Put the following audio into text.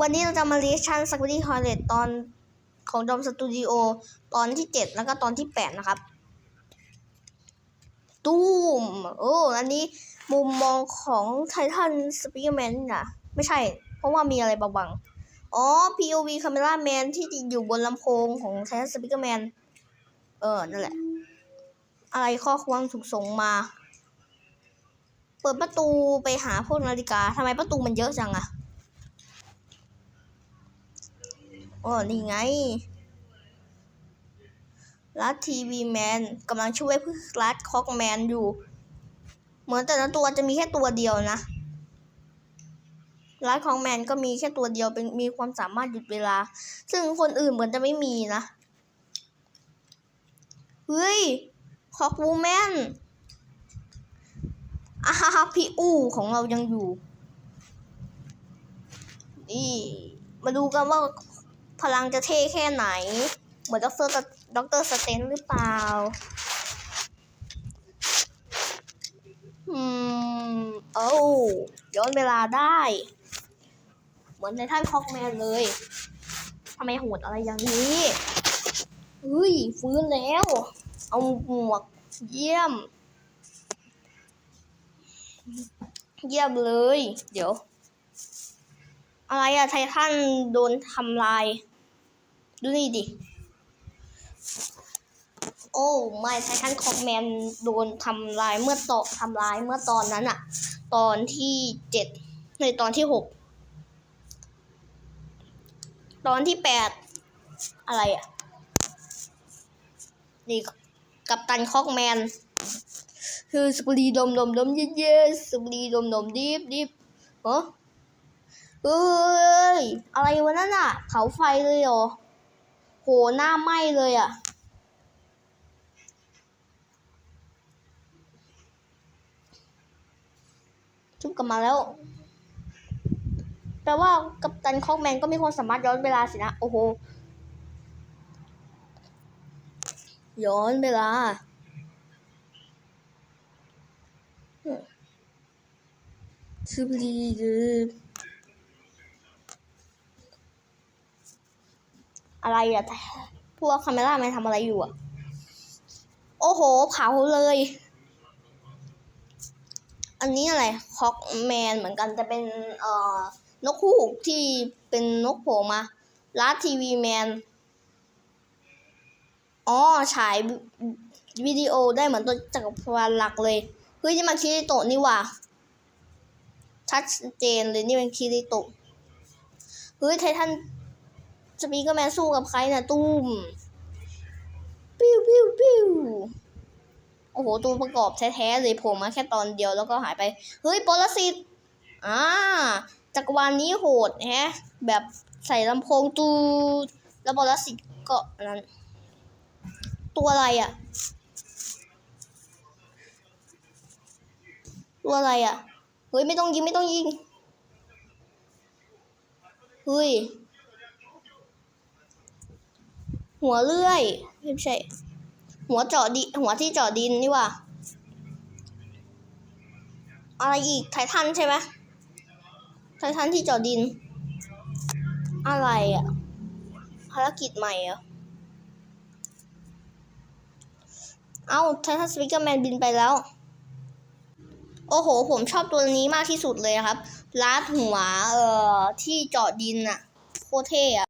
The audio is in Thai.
วันนี้เราจะมาเรียชันสกูดี้ทอยเลตตอนของดอมสตูดิโอตอนที่เจ็ดแล้วก็ตอนที่แปดนะครับ ตูมโอ้อันนี้มุมมองของไททันสปีกแมนน่ะไม่ใช่ เพราะว่ามีอะไรบังอ๋อ POV Camera Man ที่อยู่บนลำโพงของไททันสปีกแมนเออ นั่นแหละ อะไรข้อความถูกส่งมา เปิดประตูไปหาพวกนาฬิกาทำไมประตูมันเยอะจังอะ อ๋อนี่ไง รัดทีวีแมนกำลังช่วยเพื่อรัดคอกแมนอยู่ เหมือนแต่ละตัวจะมีแค่ตัวเดียวนะ รัดคอกแมนก็มีแค่ตัวเดียวเป็นมีความสามารถหยุดเวลา ซึ่งคนอื่นเหมือนจะไม่มีนะ เฮ้ยคอกวูแมนอาฮาพี่อูของเรายังอยู่ นี่ มาดูกันว่า พลังจะเท่แค่ไหน เหมือนด็อกเตอร์ด็อกเตอร์สเตนหรือเปล่า อืม โอ้ย้อนเวลาได้ เหมือนในท่านคอกแมนเลยทำไมโหดอะไรอย่างนี้เฮ้ย ฟื้นแล้ว เอาหมวก เยี่ยม เยี่ยมเลย เดี๋ยว อะไรอะไททันโดนทำลาย ดูนี่ดิ โอ้ไม่ไททันคอมแมนโดนทำลายเมื่อตอทำลายเมื่อตอนนั้นอะตอนที่เจ็ดในตอนที่หกตอนที่แปดอะไรอะนี่กับตันคอกแมน คือสปรีดมดมดมเย่เย่สปรีดมดมดิบดิบเออเอ้ย อะไรวะนั่นอะเผาไฟเลยเหรอ หหน้าไหม้เลยอะ ชุบกลับมาแล้ว แปลว่ากัปตันคอกแมนก็มีความสามารถย้อนเวลาสินะ โอ้โห ย้อนเวลาคือดีคือ อะไรอะพวกคาเมล่ามันทำอะไรอยู่อะโอ้โห เผาเลย อันนี้อะไรคอกแมนเหมือนกันแต่เป็นเอ่อนกฮูกที่เป็นนกโผล่มาลาทีวีแมนอ๋อฉายวิดีโอได้เหมือนตัวจักรวาลหลักเลยเฮ้ยนี่มันคิริโตะนี่ว่าชัดเจนเลยนี่เป็นคิริโตะเฮ้ยไททัน สปีกเกอร์แมนสู้กับใครน่ะตุ้มปิ้วปิ้วปิ้วโอ้โห ตัวประกอบแท้ๆเลยโผล่มาแค่ตอนเดียวแล้วก็หายไป เฮ้ยปรสิตอ่าจักรวาลนี้โหดแฮะ แบบใส่ลำโพงตูแล้วปรสิตก็อันนั้น ตัวอะไรอะ ตัวอะไรอะ เฮ้ย ไม่ต้องยิง ไม่ต้องยิง เฮ้ย หัวเลื่อยไม่ใช่ หัวเจาะดิหัวที่เจาะดินนี่ว่า อะไรอีกไททันใช่ไหมไททันที่เจาะดิน อะไรอะภารกิจใหม่อะเอ้าไททันสปิเกอร์แมนบินไปแล้ว โอ้โห ผมชอบตัวนี้มากที่สุดเลยครับ ลาดหัว เอ่อ ที่เจาะดินอะโคตรเท่อะ